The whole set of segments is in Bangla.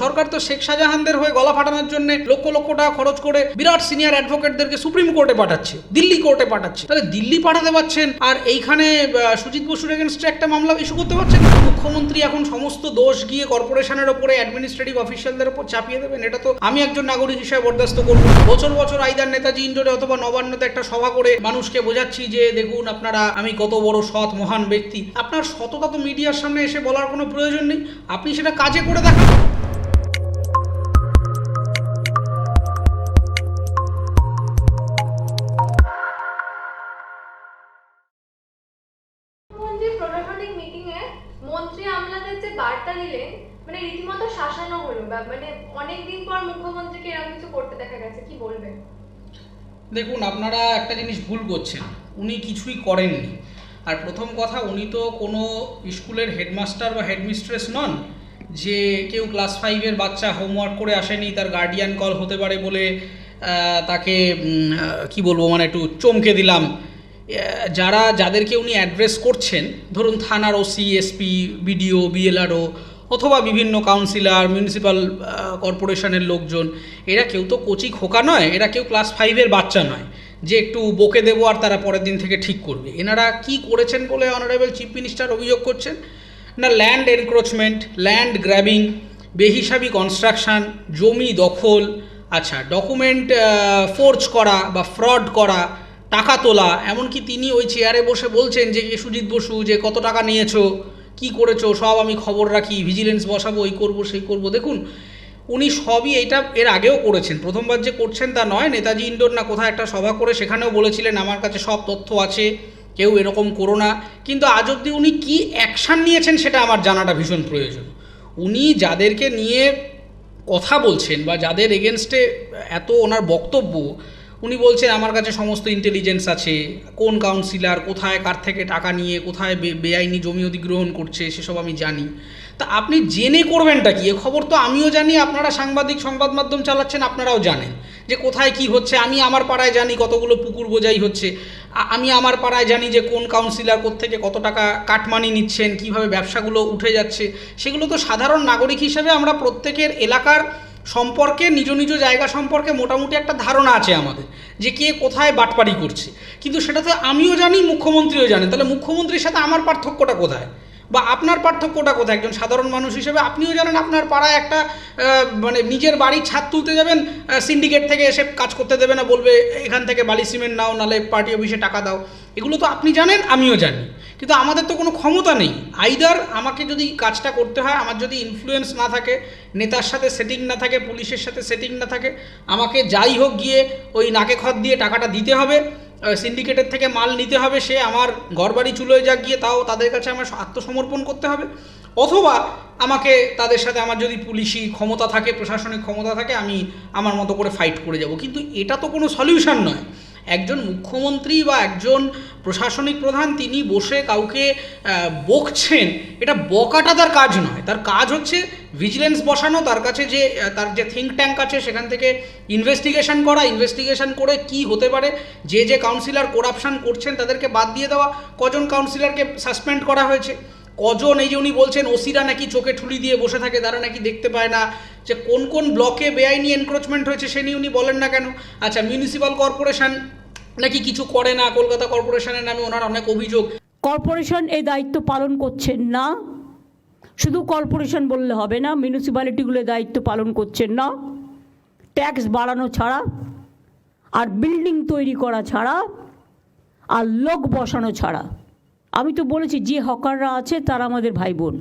সরকার তো শেখ শাহজাহানদের হয়ে গলা ফাটানোর জন্য লক্ষ লক্ষ টাকা খরচ করে বিরাট সিনিয়র অ্যাডভোকেটদেরকে সুপ্রিম কোর্টে পাঠাচ্ছে, দিল্লি কোর্টে পাঠাচ্ছে। তাহলে দিল্লি পাঠাতে পারছেন আর এইখানে সুজিত বসুর এগেনস্টে একটা মামলা ইস্যু করতে পারছেন? মুখ্যমন্ত্রী এখন সমস্ত দোষ গিয়ে কর্পোরেশনের ওপরে অ্যাডমিনিস্ট্রেটিভ অফিসিয়ালদের ওপর চাপিয়ে দেবেন? এটা তো আমি একজন নাগরিক হিসেবে বরদাস্ত করব। বছর বছর আইদার নেতাজি ইন্ডোরে অথবা নবান্নতে একটা সভা করে মানুষকে বোঝাচ্ছি যে, দেখুন আপনারা, আমি কত বড় সৎ, মহান ব্যক্তি। আপনার সততা তো মিডিয়ার সামনে এসে বলার কোনো প্রয়োজন নেই। আপনি সেটা কাজে করে দেখান। দেখুন, আপনারা একটা জিনিস ভুল করছেন। উনি কিছুই করেননি। আর প্রথম কথা, উনি তো কোনো স্কুলের হেডমাস্টার বা হেডমিস্ট্রেস নন যে কেউ ক্লাস ফাইভের বাচ্চা হোমওয়ার্ক করে আসেনি, তার গার্ডিয়ান কল হতে পারে বলে তাকে কি বলব মানে একটু চমকে দিলাম। যারা, যাদেরকে উনি অ্যাড্রেস করছেন, ধরুন থানার ওসি, এসপি, বিডিও, বিএলআরও অথবা বিভিন্ন কাউন্সিলর মিউনিসিপ্যাল কর্পোরেশনের লোকজন, এরা কেউ তো কচি খোকা নয়, এরা কেউ ক্লাস ফাইভের বাচ্চা নয়। যে একটু বকে দেবো আর তারা পরের দিন থেকে ঠিক করবে। এনারা কি করেছেন বলে অনারেবল চিফ মিনিস্টার অভিযোগ করছেন? না ল্যান্ড এনক্রোচমেন্ট ল্যান্ড গ্র্যাবিং বেহিসাবি কনস্ট্রাকশন জমি দখল আচ্ছা ডকুমেন্ট ফোর্জ করা বা ফ্রড করা, টাকা তোলা, এমনকি তিনি ওই চেয়ারে বসে বলছেন যে সুজিত বসু, যে কত টাকা নিয়েছো? কি করেছ? সব আমি খবর রাখি ভিজিলেন্স বসাবো, এই করব, সেই করব। দেখুন, উনি সবই এইটা এর আগেও করেছেন। প্রথমবার যে করছেন তা নয়, নেতাজি ইন্ডোর না কোথাও একটা সভা করে সেখানেও বলেছিলেন, আমার কাছে সব তথ্য আছে, কেউ এরকম করো না। কিন্তু আজ অবধি উনি কী অ্যাকশান নিয়েছেন সেটা আমার জানাটা ভীষণ প্রয়োজন। উনি যাদেরকে নিয়ে কথা বলছেন বা যাদের এগেনস্টে এত ওনার বক্তব্য উনি বলছেন, আমার কাছে সমস্ত ইন্টেলিজেন্স আছে। কোন কাউন্সিলর কোথায়, কার থেকে টাকা নিয়ে, কোথায় বেআইনি জমি অধিগ্রহণ করছে, সেসব আমি জানি। তা আপনি জেনে করবেনটা কি? এ খবর তো আমিও জানি, আপনারা সাংবাদিক, সংবাদ মাধ্যম চালাচ্ছেন, আপনারাও জানেন যে কোথায় কি হচ্ছে। আমি আমার পাড়ায় জানি কতগুলো পুকুর বোঝাই হচ্ছে। আমি আমার পাড়ায় জানি যে কোন কাউন্সিলর থেকে কত টাকা কাটমানি নিচ্ছেন, কীভাবে ব্যবসাগুলো উঠে যাচ্ছে। সেগুলো তো সাধারণ নাগরিক হিসেবে আমরা প্রত্যেকের এলাকার সম্পর্কে, নিজ নিজ জায়গা সম্পর্কে মোটামুটি একটা ধারণা আছে আমাদের, যে কে কোথায় বাটপাড়ি করছে। কিন্তু সেটা তো আমিও জানি, মুখ্যমন্ত্রীও জানেন। তাহলে মুখ্যমন্ত্রীর সাথে আমার পার্থক্যটা কোথায়? বা আপনার পার্থক্যটা কোথায়? একজন সাধারণ মানুষ হিসেবে আপনিও জানেন, আপনার পাড়ায় একটা মানে নিজের বাড়ির ছাদ তুলতে যাবেন সিন্ডিকেট থেকে এসে কাজ করতে দেবে না, বলবে, এখান থেকে বালি সিমেন্ট নাও, নালে পার্টি অফিসে টাকা দাও। এগুলো তো আপনি জানেন, আমিও জানি। কিন্তু আমাদের তো কোনো ক্ষমতা নেই। আইদার আমাকে যদি কাজটা করতে হয়, আমার যদি ইনফ্লুয়েন্স না থাকে, নেতার সাথে সেটিং না থাকে, পুলিশের সাথে সেটিং না থাকে, আমাকে যাই হোক গিয়ে ওই নাকে খত দিয়ে টাকাটা দিতে হবে সিন্ডিকেটের থেকে মাল নিতে হবে, সে আমার ঘরবাড়ি চুলোয় যাক গিয়ে তাও তাদের কাছে আমার আত্মসমর্পণ করতে হবে। অথবা আমাকে তাদের সাথে আমার যদি পুলিশি ক্ষমতা থাকে, প্রশাসনিক ক্ষমতা থাকে, আমি আমার মতো করে ফাইট করে যাব। কিন্তু এটা তো কোনো সলিউশন নয়। একজন মুখ্যমন্ত্রী বা একজন প্রশাসনিক প্রধান তিনি বসে কাউকে বকছেন, এটা বকাটা তার কাজ নয়। তার কাজ হচ্ছে ভিজিলেন্স বসানো, তার কাছে যে তার যে থিঙ্ক ট্যাঙ্ক আছে সেখান থেকে ইনভেস্টিগেশন করা ইনভেস্টিগেশন করে কি হতে পারে, যে যে কাউন্সিলর করাপশন করছেন তাদেরকে বাদ দিয়ে দেওয়া, কজন কাউন্সিলরকে সাসপেন্ড করা হয়েছে। কজন, এই যে উনি বলছেন ওসিরা নাকি চোখে ঠুলি দিয়ে বসে থাকে, তারা নাকি দেখতে পায় না যে কোন কোন ব্লকে বেআইনি এনক্রোচমেন্ট হয়েছে সে নিয়ে উনি বলেন না কেন? আচ্ছা মিউনিসিপ্যাল কর্পোরেশন নাকি কিছু করে না, কলকাতা কর্পোরেশনের নামে ওনার অনেক অভিযোগ। কর্পোরেশন এই দায়িত্ব পালন করছেন না। শুধু কর্পোরেশন বললে হবে না মিউনিসিপ্যালিটিগুলো দায়িত্ব পালন করছেন না। ট্যাক্স বাড়ানো ছাড়া, আর বিল্ডিং তৈরি করা ছাড়া, আর লোক বসানো ছাড়া। আমি তো বলেছি, যে হকাররা আছে তারা আমাদের ভাই বোন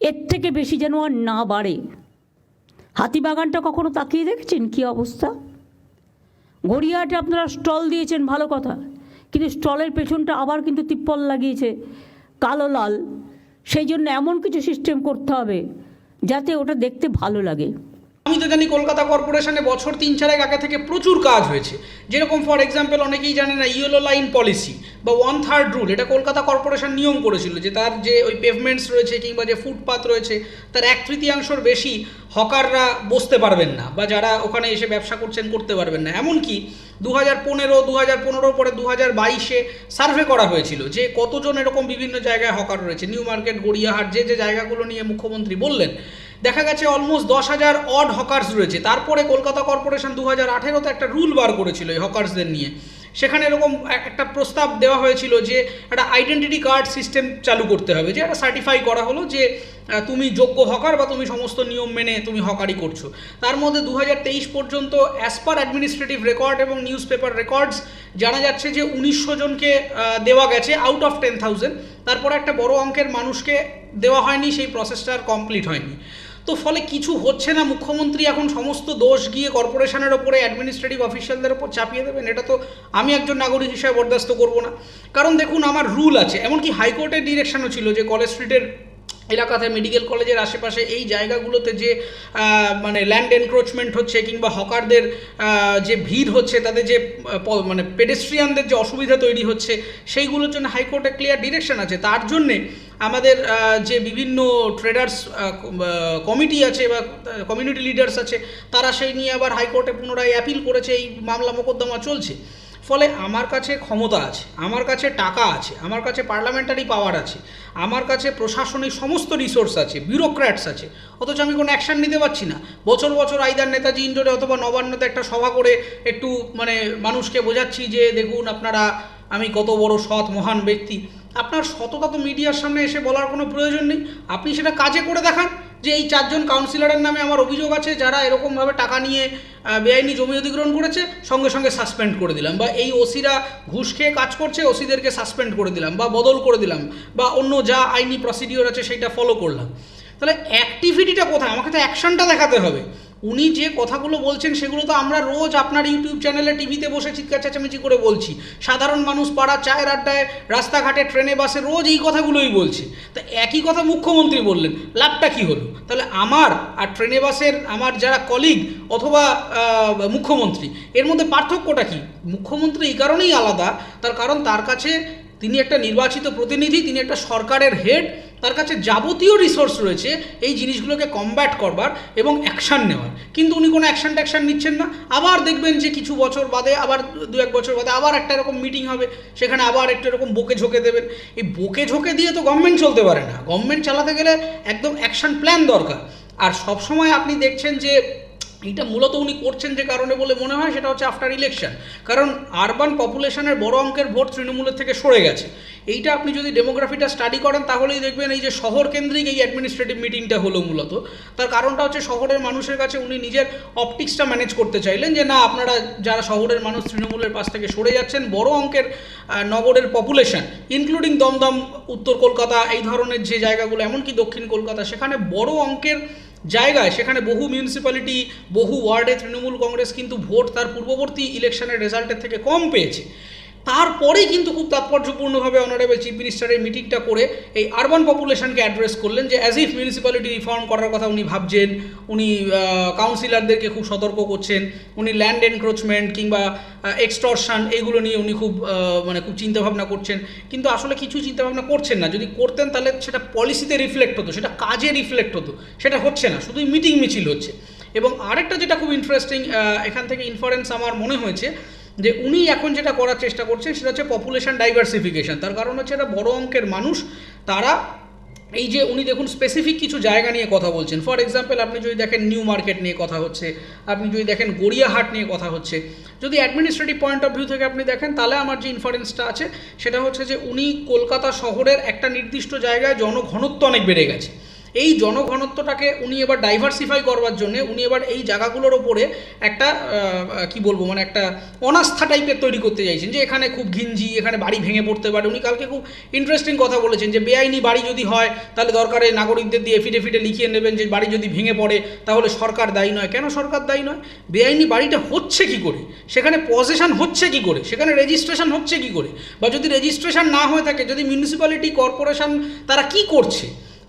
এর থেকে বেশি যেন আর না বাড়ে। হাতিবাগানটা কখনো তাকিয়ে দেখেছেন কি অবস্থা? গড়িয়াহাটে আপনারা স্টল দিয়েছেন, ভালো কথা। কিন্তু স্টলের পেছনটা আবার কিন্তু তিপ্পল লাগিয়েছে, কালো লাল। সেই জন্য এমন কিছু সিস্টেম করতে হবে, যাতে ওটা দেখতে ভালো লাগে। আমি তো জানি কলকাতা কর্পোরেশনে বছর তিন চারেক আগে থেকে প্রচুর কাজ হয়েছে। যেরকম ফর এক্সাম্পল অনেকেই জানে না ইয়েলো লাইন পলিসি বা ওয়ান থার্ড রুল এটা কলকাতা কর্পোরেশন নিয়ম করেছিল যে তার যে ওই পেভমেন্টস রয়েছে কিংবা যে ফুটপাথ রয়েছে, তার এক তৃতীয়াংশর বেশি হকাররা বসতে পারবেন না বা যারা ওখানে এসে ব্যবসা করছেন করতে পারবেন না। এমনকি দু হাজার পনেরো দু হাজার পনেরো পরে দু হাজার বাইশে সার্ভে করা হয়েছিল যে কতজন এরকম বিভিন্ন জায়গায় হকার রয়েছে। নিউ মার্কেট গড়িয়াহাট, যে যে জায়গাগুলো নিয়ে মুখ্যমন্ত্রী বললেন দেখা গেছে অলমোস্ট দশ হাজার অড হকার্স রয়েছে। তারপরে কলকাতা কর্পোরেশন দু হাজার আঠেরোতে একটা রুল বার করেছিল এই হকার্সদের নিয়ে। সেখানে এরকম এক- একটা প্রস্তাব দেওয়া হয়েছিল যে একটা আইডেন্টিটি কার্ড সিস্টেম চালু করতে হবে, যে একটা সার্টিফাই করা হলো যে তুমি যোগ্য হকার বা তুমি সমস্ত নিয়ম মেনে তুমি হকারই করছ। তার মধ্যে দু হাজার তেইশ পর্যন্ত অ্যাজ পার অ্যাডমিনিস্ট্রেটিভ রেকর্ড এবং নিউজ পেপার রেকর্ডস জানা যাচ্ছে যে উনিশশো জনকে দেওয়া গেছে আউট অফ টেন থাউজেন্ড তারপরে একটা বড় অঙ্কের মানুষকে দেওয়া হয়নি, সেই প্রসেসটা আর কমপ্লিট হয়নি। তো ফলে কিছু হচ্ছে না। মুখ্যমন্ত্রী এখন সমস্ত দোষ গিয়ে কর্পোরেশনের ওপরে অ্যাডমিনিস্ট্রেটিভ অফিসিয়ালদের ওপর চাপিয়ে দেবেন। এটা তো আমি একজন নাগরিক হিসাবে বরদাস্ত করব না। কারণ দেখুন, আমার রুল আছে। এমনকি হাইকোর্টের ডিরেকশনও ছিল যে কলেজ স্ট্রিটের এলাকাতে মেডিকেল কলেজের আশেপাশে এই জায়গাগুলোতে যে মানে ল্যান্ড এনক্রোচমেন্ট হচ্ছে কিংবা হকারদের যে ভিড় হচ্ছে, তাদের যে মানে পেডেস্ট্রিয়ানদের যে অসুবিধা তৈরি হচ্ছে, সেইগুলোর জন্য হাইকোর্টে ক্লিয়ার ডিরেকশন আছে। তার জন্যে আমাদের যে বিভিন্ন ট্রেডার্স কমিটি আছে বা কমিউনিটি লিডার্স আছে, তারা সেই নিয়ে আবার হাইকোর্টে পুনরায় অ্যাপিল করেছে। এই মামলা মোকদ্দমা চলছে। ফলে আমার কাছে ক্ষমতা আছে, আমার কাছে টাকা আছে, আমার কাছে পার্লামেন্টারি পাওয়ার আছে, আমার কাছে প্রশাসনিক সমস্ত রিসোর্স আছে ব্যুরোক্র্যাটস আছে, অথচ আমি কোনো অ্যাকশন নিতে পারছি না। বছর বছর আইদার নেতাজি ইন্ডোরে অথবা নবান্নতে একটা সভা করে একটু মানে মানুষকে বোঝাচ্ছি যে, দেখুন আপনারা, আমি কত বড় সৎ, মহান ব্যক্তি। আপনার সততা তো মিডিয়ার সামনে এসে বলার কোনো প্রয়োজন নেই। আপনি সেটা কাজে করে দেখান। যে এই চারজন কাউন্সিলরের নামে আমার অভিযোগ আছে, যারা এরকমভাবে টাকা নিয়ে বেআইনি জমি অধিগ্রহণ করেছে, সঙ্গে সঙ্গে সাসপেন্ড করে দিলাম। বা এই ওসিরা ঘুষ খেয়ে কাজ করছে, ওসিদেরকে সাসপেন্ড করে দিলাম, বা বদল করে দিলাম, বা অন্য যা আইনি প্রসিডিওর আছে, সেইটা ফলো করলাম। তাহলে অ্যাক্টিভিটিটা কোথায়? আমাকে তো অ্যাকশনটা দেখাতে হবে। উনি যে কথাগুলো বলছেন সেগুলো তো আমরা রোজ আপনার ইউটিউব চ্যানেলে টিভিতে বসে চিৎকার চেঁচামেচি করে বলছি। সাধারণ মানুষ পাড়া চায়ের আড্ডায়, রাস্তাঘাটে, ট্রেনে, বাসে রোজ এই কথাগুলোই বলছে। তা একই কথা মুখ্যমন্ত্রী বললেন, লাভটা কি হলো? তাহলে আমার আর ট্রেনে, বাসের আমার যারা কলিগ অথবা মুখ্যমন্ত্রী, এর মধ্যে পার্থক্যটা কি? মুখ্যমন্ত্রী এই কারণেই আলাদা, তার কারণ তার কাছে তিনি একটা নির্বাচিত প্রতিনিধি, তিনি একটা সরকারের হেড তার কাছে যাবতীয় রিসোর্স রয়েছে এই জিনিসগুলোকে কমব্যাট করবার এবং অ্যাকশান নেওয়ার। কিন্তু উনি কোনো অ্যাকশান ট্যাকশান নিচ্ছেন না। আবার দেখবেন যে কিছু বছর বাদে, আবার দু এক বছর বাদে আবার একটা এরকম মিটিং হবে। সেখানে আবার একটা এরকম বকে ঝোঁকে দেবেন। এই বকে ঝোঁকে দিয়ে তো গভর্নমেন্ট চলতে পারে না। গভর্নমেন্ট চালাতে গেলে একদম অ্যাকশান প্ল্যান দরকার। আর সবসময় আপনি দেখছেন যে এটা মূলত উনি করছেন যে কারণে বলে মনে হয়, সেটা হচ্ছে আফটার ইলেকশন কারণ আরবান পপুলেশনের বড় অঙ্কের ভোট তৃণমূলের থেকে সরে গেছে। এইটা আপনি যদি ডেমোগ্রাফিটা স্টাডি করেন, তাহলেই দেখবেন এই যে শহর কেন্দ্রিক এই অ্যাডমিনিস্ট্রেটিভ মিটিংটা হলো মূলত। তার কারণটা হচ্ছে শহরের মানুষের কাছে উনি নিজের অপটিক্সটা ম্যানেজ করতে চাইলেন যে না, আপনারা যারা শহরের মানুষ তৃণমূলের পাশ থেকে সরে যাচ্ছেন, বড় অঙ্কের নগরের পপুলেশন ইনক্লুডিং দমদম, উত্তর কলকাতা, এই ধরনের যে জায়গাগুলো, এমনকি দক্ষিণ কলকাতা, সেখানে বড় অঙ্কের জায়গায়, সেখানে বহু মিউনিসিপ্যালিটি বহু ওয়ার্ডে তৃণমূল কংগ্রেস কিন্তু ভোট তার পূর্ববর্তী ইলেকশনের রেজাল্টের থেকে কম পেয়েছে। তারপরেই কিন্তু খুব তাৎপর্যপূর্ণভাবে অনারেবল চিফ মিনিস্টারের মিটিংটা করে এই আরবান পপুলেশনকে অ্যাড্রেস করলেন যে অ্যাজ ইফ মিউনিসিপ্যালিটি রিফর্ম করার কথা উনি ভাবছেন, উনি কাউন্সিলরদেরকে খুব সতর্ক করছেন, উনি ল্যান্ড এনক্রোচমেন্ট কিংবা এক্সটর্শন এইগুলো নিয়ে উনি খুব মানে খুব চিন্তাভাবনা করছেন। কিন্তু আসলে কিছু চিন্তাভাবনা করছেন না। যদি করতেন তাহলে সেটা পলিসিতে রিফ্লেক্ট হতো, সেটা কাজে রিফ্লেক্ট হতো, সেটা হচ্ছে না, শুধুই মিটিং মিছিল হচ্ছে। এবং আরেকটা যেটা খুব ইন্টারেস্টিং এখান থেকে ইনফারেন্স আমার মনে হয়েছে যে উনি এখন যেটা করার চেষ্টা করছেন সেটা হচ্ছে পপুলেশন ডাইভার্সিফিকেশন তার কারণ হচ্ছে এটা বড় অঙ্কের মানুষ, তারা এই যে উনি দেখুন স্পেসিফিক কিছু জায়গা নিয়ে কথা বলছেন। ফর এক্সাম্পল আপনি যদি দেখেন নিউ মার্কেট নিয়ে কথা হচ্ছে, আপনি যদি দেখেন গড়িয়াহাট নিয়ে কথা হচ্ছে, যদি অ্যাডমিনিস্ট্রেটিভ পয়েন্ট অফ ভিউ থেকে আপনি দেখেন, তাহলে আমার যে ইনফারেন্সটা আছে, সেটা হচ্ছে যে উনি কলকাতা শহরের একটা নির্দিষ্ট জায়গায় জনঘনত্ব অনেক বেড়ে গেছে। এই জনঘনত্বটাকে উনি এবার ডাইভার্সিফাই করবার জন্য উনি এবার এই জায়গাগুলোর ওপরে একটা কি বলব মানে একটা অনাস্থা টাইপের তৈরি করতে চাইছেন। যে এখানে খুব ঘিঞ্জি, এখানে বাড়ি ভেঙে পড়তে পারে। উনি কালকে খুব ইন্টারেস্টিং কথা বলেছেন যে বেআইনি বাড়ি যদি হয়, তাহলে দরকারে নাগরিকদের দিয়ে এফিডেভিটে লিখিয়ে নেবেন যে বাড়ি যদি ভেঙে পড়ে, তাহলে সরকার দায়ী নয়। কেন সরকার দায়ী নয়? বেআইনি বাড়িটা হচ্ছে কি করে? সেখানে পজেশন হচ্ছে কি করে? সেখানে রেজিস্ট্রেশন হচ্ছে কি করে? বা যদি রেজিস্ট্রেশন না হয়ে থাকে, যদি মিউনিসিপ্যালিটি কর্পোরেশন তারা কি করছে?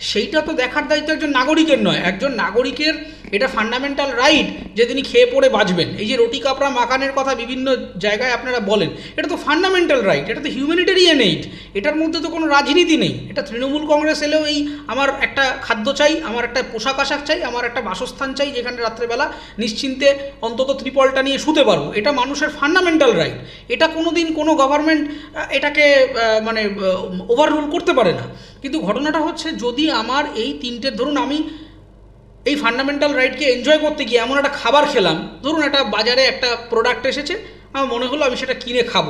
সেইটা তো দেখার দায়িত্ব একজন নাগরিকের নয়, একজন নাগরিকের এটা ফান্ডামেন্টাল রাইট যে তিনি খেয়ে পড়ে বাঁচবেন। এই যে রুটি, কাপড়া মাকানের কথা বিভিন্ন জায়গায় আপনারা বলেন, এটা তো ফান্ডামেন্টাল রাইট এটা তো হিউম্যানিটেরিয়ান এইড এটার মধ্যে তো কোনো রাজনীতি নেই। এটা তৃণমূল কংগ্রেস এলেও এই আমার একটা খাদ্য চাই, আমার একটা পোশাক আশাক চাই, আমার একটা বাসস্থান চাই, যেখানে রাত্রেবেলা নিশ্চিন্তে অন্তত ত্রিপলটা নিয়ে শুতে পারব। এটা মানুষের ফান্ডামেন্টাল রাইট এটা কোনো দিন কোনো গভর্নমেন্ট এটাকে মানে ওভাররুল করতে পারে না। কিন্তু ঘটনাটা হচ্ছে যদি আমার এই তিনটের, ধরুন আমি এই ফান্ডামেন্টাল রাইটকে এনজয় করতে গিয়ে এমন একটা খাবার খেলাম, ধরুন একটা বাজারে একটা প্রোডাক্ট এসেছে, আমার মনে হলো আমি সেটা কিনে খাব।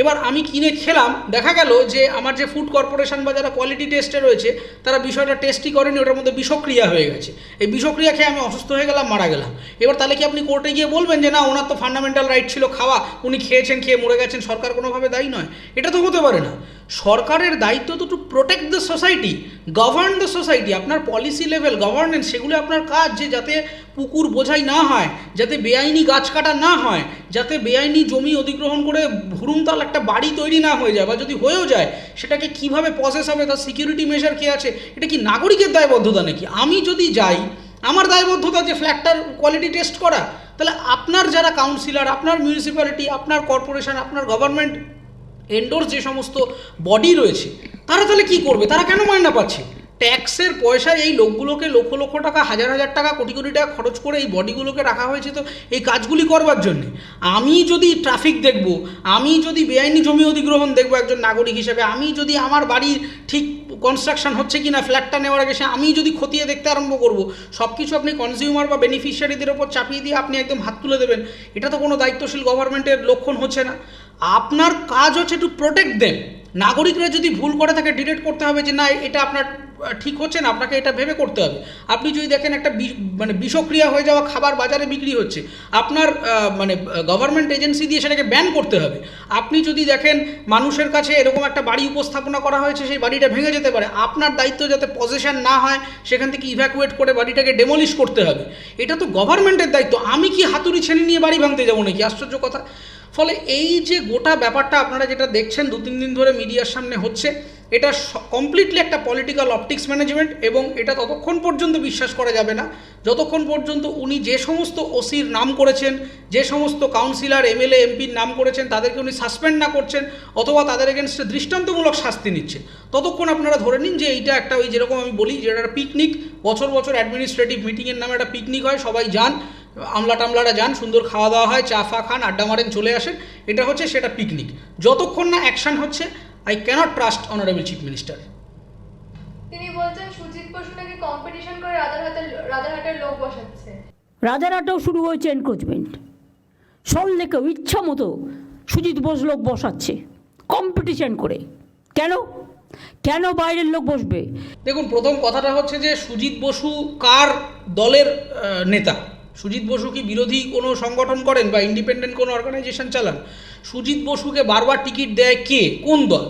এবার আমি কিনে খেলাম, দেখা গেল যে আমার যে ফুড কর্পোরেশন বা যারা কোয়ালিটি টেস্টে রয়েছে, তারা বিষয়টা টেস্টই করেনি, ওটার মধ্যে বিষক্রিয়া হয়ে গেছে। এই বিষক্রিয়া খেয়ে আমি অসুস্থ হয়ে গেলাম, মারা গেলাম। এবার তাহলে কি আপনি কোর্টে গিয়ে বলবেন যে, না, ওনার তো ফান্ডামেন্টাল রাইট ছিল খাওয়া, উনি খেয়েছেন, খেয়ে মরে গেছেন, সরকার কোনোভাবে দায়ী নয় এটা তো হতে পারে না। সরকারের দায়িত্ব তো to protect the society govern the society আপনার পলিসি লেভেল গভর্নেন্স সেগুলো আপনার কাজ যে যাতে পুকুর বোঝাই না হয়, যাতে বেআইনি গাছ কাটা না হয় যাতে বেআইনি জমি অধিগ্রহণ করে ভুরুমতাল একটা বাড়ি তৈরি না হয়ে যায় বা যদি হয়েও যায়, সেটাকে কীভাবে প্রসেস হবে, তার সিকিউরিটি মেজার কে আছে, এটা কি নাগরিকের দায়বদ্ধতা নাকি? আমি যদি যাই, আমার দায়বদ্ধতা যে ফ্ল্যাটটার কোয়ালিটি টেস্ট করা, তাহলে আপনার যারা কাউন্সিলর আপনার মিউনিসিপ্যালিটি আপনার কর্পোরেশন আপনার গভর্নমেন্ট এন্ডোর্স যে সমস্ত বডি রয়েছে, তারা তাহলে কি করবে? তারা কেন মাইনা পাচ্ছে? ট্যাক্সের পয়সায় এই লোকগুলোকে লক্ষ লক্ষ টাকা, হাজার হাজার টাকা, কোটি কোটি টাকা খরচ করে এই বডিগুলোকে রাখা হয়েছে তো এই কাজগুলি করবার জন্যে। আমি যদি ট্রাফিক দেখব, আমি যদি বেআইনি জমি অধিগ্রহণ দেখব একজন নাগরিক হিসেবে, আমি যদি আমার বাড়ির ঠিক কনস্ট্রাকশন হচ্ছে কি না ফ্ল্যাটটা নেওয়ার আগে সে, আমি যদি খতিয়ে দেখতে আরম্ভ করব সব কিছু আপনি কনজিউমার বা বেনিফিশিয়ারিদের ওপর চাপিয়ে দিয়ে আপনি একদম হাত তুলে দেবেন। এটা তো কোনো দায়িত্বশীল গভর্নমেন্টের লক্ষণ হচ্ছে না। আপনার কাজ হচ্ছে টু প্রোটেক্ট দেন নাগরিকরা যদি ভুল করে থাকে ডিটেক্ট করতে হবে যে, না, এটা আপনার ঠিক হচ্ছে না, আপনাকে এটা ভেবে করতে হবে। আপনি যদি দেখেন একটা মানে বিষক্রিয়া হয়ে যাওয়া খাবার বাজারে বিক্রি হচ্ছে, আপনার মানে গভর্নমেন্ট এজেন্সি দিয়ে সেটাকে ব্যান করতে হবে। আপনি যদি দেখেন মানুষের কাছে এরকম একটা বাড়ি উপস্থাপনা করা হয়েছে, সেই বাড়িটা ভেঙে যেতে পারে, আপনার দায়িত্ব যাতে পজিশন না হয়, সেখান থেকে ইভ্যাকুয়েট করে বাড়িটাকে ডেমলিশ করতে হবে। এটা তো গভর্নমেন্টের দায়িত্ব, আমি কি হাতুড়ি ছেনে নিয়ে বাড়ি ভাঙতে যাব নাকি? আশ্চর্য কথা। ফলে এই যে গোটা ব্যাপারটা আপনারা যেটা দেখছেন দু তিন দিন ধরে মিডিয়ার সামনে হচ্ছে এটা কমপ্লিটলি একটা পলিটিক্যাল অপটিক্স ম্যানেজমেন্ট এবং এটা ততক্ষণ পর্যন্ত বিশ্বাস করা যাবে না। যতক্ষণ পর্যন্ত উনি যে সমস্ত ওসির নাম করেছেন, যে সমস্ত কাউন্সিলর এমএলএ এমপির নাম করেছেন, তাদেরকে উনি সাসপেন্ড না করছেন অথবা তাদের এগেনস্টে দৃষ্টান্তমূলক শাস্তি নিচ্ছেন ততক্ষণ আপনারা ধরে নিন যে এইটা একটা ওই যেরকম আমি বলি যে একটা পিকনিক বছর বছর অ্যাডমিনিস্ট্রেটিভ মিটিংয়ের নামে একটা পিকনিক হয়, সবাই যান, আমলা টামলারা যান, সুন্দর খাওয়া দাওয়া হয়, চা ফা খান, আড্ডা মারেন, চলে আসেন, এটা হচ্ছে সেটা পিকনিক যতক্ষণ না অ্যাকশন হচ্ছে I can't trust honourable chief minister তিনি বলছেন সুজিত বসু নাকি কম্পিটিশন করে রাজারহাটের রাজারহাটের লোক বসাচ্ছে। রাজারহাটেও শুরু হয়েছে এনক্রোচমেন্ট সল্লেকেও ইচ্ছা মতো সুজিত বোস লোক বসাচ্ছে কম্পিটিশন করে। কেন? কেন বাইরের লোক বসবে? দেখুন প্রথম কথাটা হচ্ছে যে সুজিত বসু কার দলের নেতা? সুজিত বসু কি বিরোধী কোনো সংগঠন করেন বা ইন্ডিপেন্ডেন্ট কোনো অর্গানাইজেশন চালান? সুজিত বসুকে বারবার টিকিট দেয় কে? কোন দল?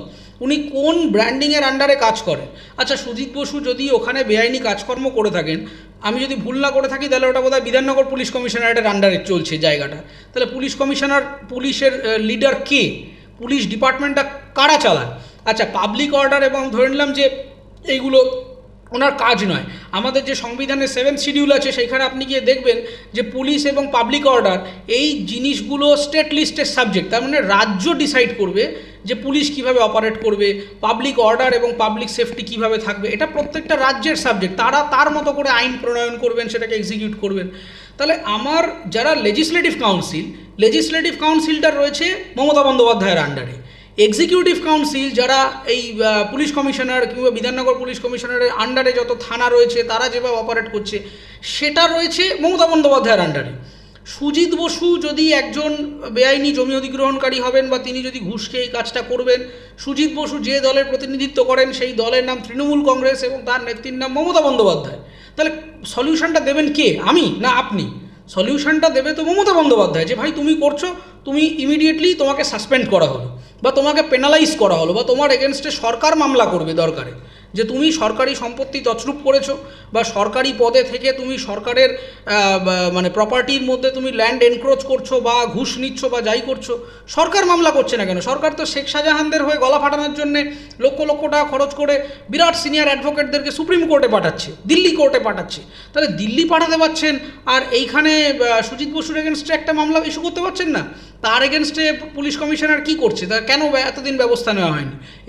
উনি কোন ব্র্যান্ডিংয়ের আন্ডারে কাজ করেন? আচ্ছা সুজিত বসু যদি ওখানে বেআইনি কাজকর্ম করে থাকেন, আমি যদি ভুল না করে থাকি, তাহলে ওটা বোধহয় বিধাননগর পুলিশ কমিশনারেটের আন্ডারে চলছে জায়গাটা। তাহলে পুলিশ কমিশনার, পুলিশের লিডার কে? পুলিশ ডিপার্টমেন্টটা কারা চালান? আচ্ছা পাবলিক অর্ডার এবং ধরে নিলাম যে এইগুলো ওনার কাজ নয়। আমাদের যে সংবিধানের সেভেন শিডিউল আছে, সেইখানে আপনি গিয়ে দেখবেন যে পুলিশ এবং পাবলিক অর্ডার এই জিনিসগুলো স্টেট লিস্টের সাবজেক্ট তার মানে রাজ্য ডিসাইড করবে যে পুলিশ কীভাবে অপারেট করবে পাবলিক অর্ডার এবং পাবলিক সেফটি কীভাবে থাকবে। এটা প্রত্যেকটা রাজ্যের সাবজেক্ট তারা তার মতো করে আইন প্রণয়ন করবেন, সেটাকে এক্সিকিউট করবেন। তাহলে আমার যারা লেজিসলেটিভ কাউন্সিল লেজিসলেটিভ কাউন্সিলটা রয়েছে মমতা বন্দ্যোপাধ্যায়ের আন্ডারে এক্সিকিউটিভ কাউন্সিল যারা এই পুলিশ কমিশনার কিংবা বিধাননগর পুলিশ কমিশনারের আন্ডারে যত থানা রয়েছে, তারা যেভাবে অপারেট করছে, সেটা রয়েছে মমতা বন্দ্যোপাধ্যায়ের আন্ডারে সুজিত বসু যদি একজন বেআইনি জমি অধিগ্রহণকারী হবেন বা তিনি যদি ঘুষ খেয়ে এই কাজটা করবেন, সুজিত বসু যে দলের প্রতিনিধিত্ব করেন, সেই দলের নাম তৃণমূল কংগ্রেস এবং তার নেত্রীর নাম মমতা বন্দ্যোপাধ্যায়। তাহলে সলিউশনটা দেবেন কে? আমি না আপনি? সলিউশনটা দেবে তো মমতা বন্দ্যোপাধ্যায় যে, ভাই, তুমি করছ, তুমি ইমিডিয়েটলি তোমাকে সাসপেন্ড করা হলো। বা তোমাকে পেনালাইজ করা হলো বা তোমার এগেনস্টে সরকার মামলা করবে দরকারে। যে তুমি সরকারি সম্পত্তি তছরূপ করেছ বা সরকারি পদে থেকে তুমি সরকারের মানে প্রপার্টির মধ্যে তুমি ল্যান্ড এনক্রোচ করছ বা ঘুষ নিচ্ছ বা যাই করছ, সরকার মামলা করছে না কেন? সরকার তো শেখ শাহজাহানদের হয়ে গলা ফাটানোর জন্য লক্ষ লক্ষ টাকা খরচ করে বিরাট সিনিয়র অ্যাডভোকেটদেরকে সুপ্রিম কোর্টে পাঠাচ্ছে, দিল্লি কোর্টে পাঠাচ্ছে। তাহলে দিল্লি পাঠাতে পারছেন আর এইখানে সুজিত বসুর এগেনস্টে একটা মামলা ইস্যু করতে পারছেন না? তার এগেনস্টে পুলিশ কমিশনার কি করছে? তা কেন এতদিন ব্যবস্থা নেওয়া হয়নি?